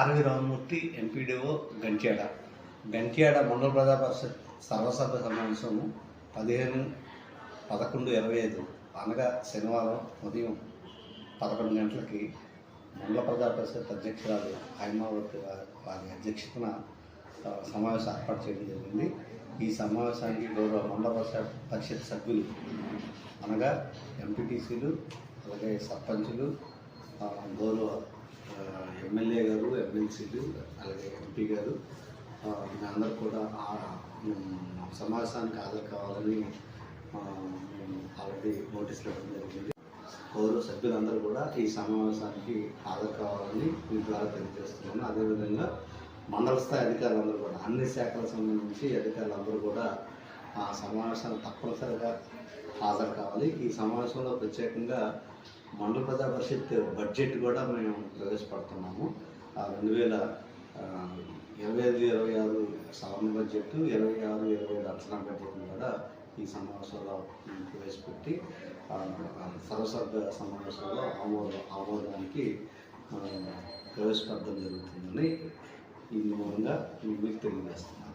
R V Ramamurthy MPDO Gantyada. Gantyada మండల ప్రజా పరిషత్ సర్వసభ్య సమావేశము పదిహేను పదకొండు ఇరవై ఐదు. అనగా శనివారం ఉదయం పదకొండు గంటలకి మండల ప్రజా పరిషత్ అధ్యక్షురాలు హైమావతి వారి అధ్యక్షతన సమావేశం ఏర్పాటు చేయడం జరిగింది. ఈ సమావేశానికి గౌరవ మండల పరిషత్ పరిషత్ సభ్యులు అనగా ఎంపీటీసీలు అలాగే సర్పంచులు గౌరవ ఎమ్మెల్యే గారు అలాగే ఎంపీ గారు. అందరూ కూడా ఆ సమావేశానికి హాజరు కావాలని మేము ఆల్రెడీ నోటీసులు ఇవ్వడం జరిగింది. గౌరవ సభ్యులందరూ కూడా ఈ సమావేశానికి హాజరు కావాలని మీ ద్వారా తెలియజేస్తున్నాను అదేవిధంగా మండల స్థాయి అధికారులందరూ కూడా అన్ని శాఖలకు సంబంధించి అధికారులందరూ కూడా ఆ సమావేశానికి తప్పనిసరిగా హాజరు కావాలి. ఈ సమావేశంలో ప్రత్యేకంగా మండల ప్రజా పరిషత్ బడ్జెట్ కూడా మేము ప్రవేశపెడుతున్నాము. రెండు వేల ఇరవై ఐదు ఇరవై ఆరు సవరణ బడ్జెట్ ఇరవై ఆరు ఇరవై ఐదు అంచనా బడ్జెట్ను కూడా ఈ సమావేశంలో ప్రవేశపెట్టి సర్వసభ్య సమావేశంలో ఆమోదం ఆమోదానికి ప్రవేశపెట్టడం జరుగుతుందని ఈ మూలంగా మీకు తెలియజేస్తున్నాను.